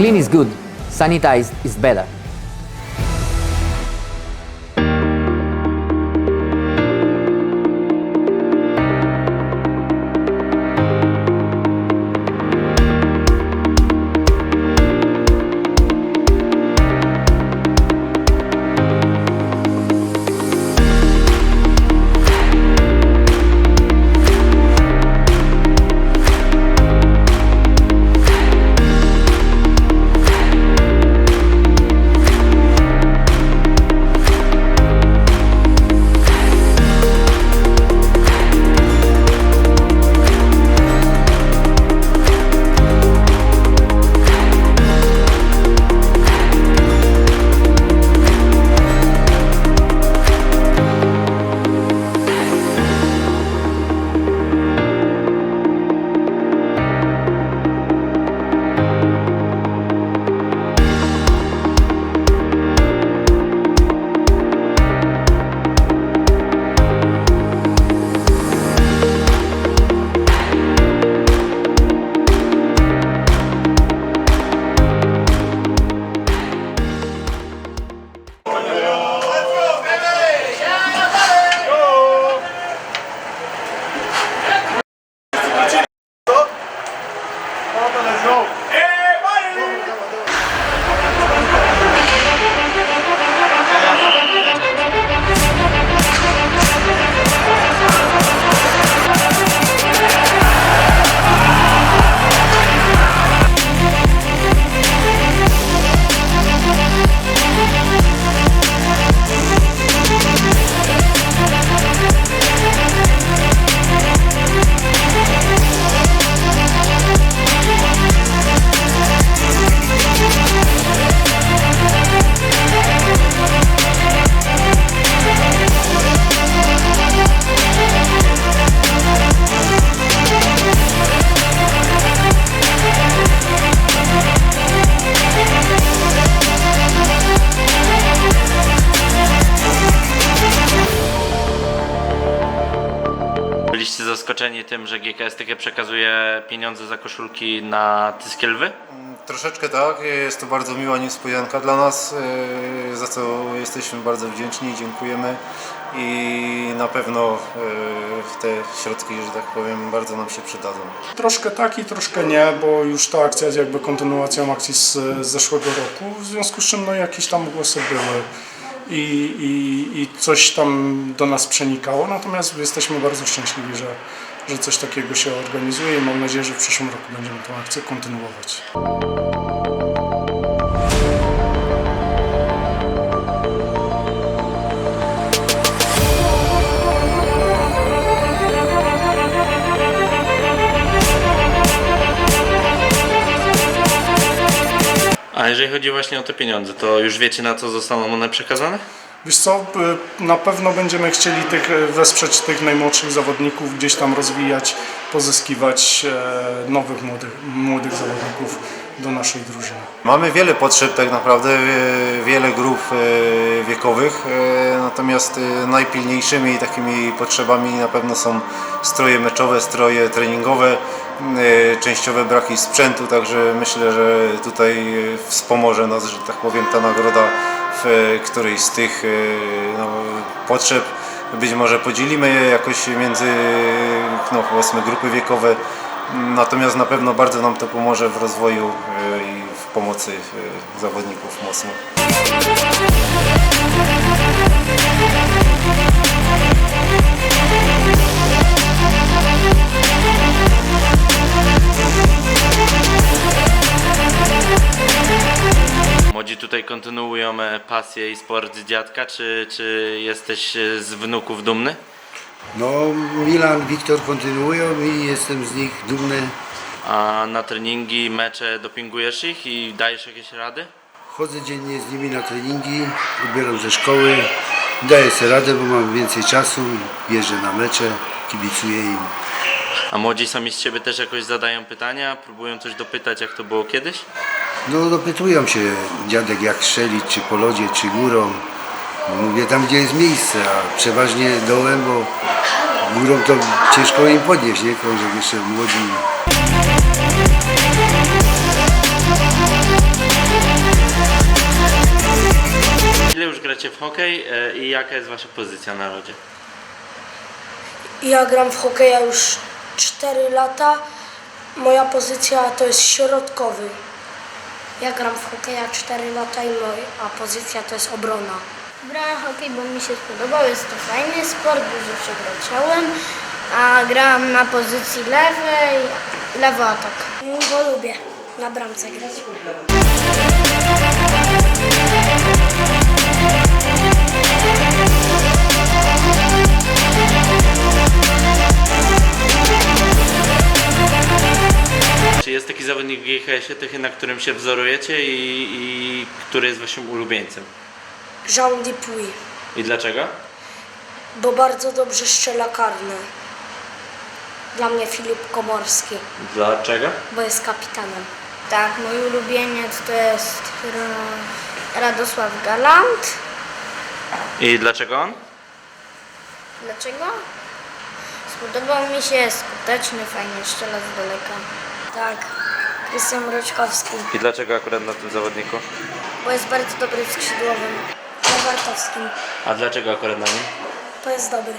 Clean is good, sanitized is better. Zaskoczeni tym, że GKS TK przekazuje pieniądze za koszulki na Tyskielwy? Troszeczkę tak, jest to bardzo miła niespodzianka dla nas, e, za co jesteśmy bardzo wdzięczni i dziękujemy i na pewno e, te środki, że tak powiem, bardzo nam się przydadzą. Troszkę tak i troszkę nie, bo już ta akcja jest jakby kontynuacją akcji z, z zeszłego roku, w związku z czym no, jakieś tam głosy były i, i, i coś tam do nas przenikało, natomiast jesteśmy bardzo szczęśliwi, że, że coś takiego się organizuje i mam nadzieję, że w przyszłym roku będziemy tę akcję kontynuować. Jeżeli chodzi właśnie o te pieniądze, to już wiecie na co zostaną one przekazane? Wiesz co, y, na pewno będziemy chcieli tych, y, wesprzeć tych najmłodszych zawodników, gdzieś tam rozwijać, pozyskiwać e, nowych młodych, młodych zawodników do naszej drużyny. Mamy wiele potrzeb tak naprawdę, e, wiele grup e, wiekowych, e, natomiast najpilniejszymi takimi potrzebami na pewno są stroje meczowe, stroje treningowe, częściowe braki sprzętu, także myślę, że tutaj wspomoże nas, że tak powiem, ta nagroda w którejś z tych no, potrzeb. Być może podzielimy je jakoś między no, grupy wiekowe, natomiast na pewno bardzo nam to pomoże w rozwoju e, i w pomocy e, zawodników mocno. Młodzi tutaj kontynuują e, pasję i sport dziadka, czy, czy jesteś e, z wnuków dumny? No, Milan, Wiktor kontynuują i jestem z nich dumny. A na treningi, mecze dopingujesz ich i dajesz jakieś rady? Chodzę dziennie z nimi na treningi, odbieram ze szkoły, daję sobie radę, bo mam więcej czasu, jeżdżę na mecze, kibicuję im. A młodzi sami z siebie też jakoś zadają pytania, próbują coś dopytać, jak to było kiedyś? No, dopytują się dziadek jak strzelić, czy po lodzie, czy górą. Mówię tam, gdzie jest miejsce, a przeważnie dołem, bo górą to ciężko im podnieść, nie? Kołżek jeszcze młodzi. Ile już gracie w hokej e, i jaka jest wasza pozycja na lodzie? Ja gram w hokeja już 4 lata. Moja pozycja to jest środkowy. Ja gram w hokeja 4 lata i moja pozycja to jest obrona. Grałem hokej, bo mi się spodobał, jest to fajny sport, dużo przegrociałem, a grałam na pozycji lewej, lewy atak. Bo lubię na bramce grać. Czy jest taki zawodnik w GKS-ie, na którym się wzorujecie i, i który jest waszym ulubieńcem? Jean Dupuy, I dlaczego? bo bardzo dobrze strzela karne. Dla mnie Filip Komorski, Dlaczego? bo jest kapitanem. Tak, mój ulubieniec to jest Ra- Radosław Galant. I dlaczego on? Dlaczego? Spodobał mi się, skuteczny, fajnie strzela z daleka. Tak, Krystian Mroczkowski, I dlaczego akurat na tym zawodniku? bo jest bardzo dobry w skrzydłowym. Na Bartowskim, A dlaczego akurat na nim? to jest dobry.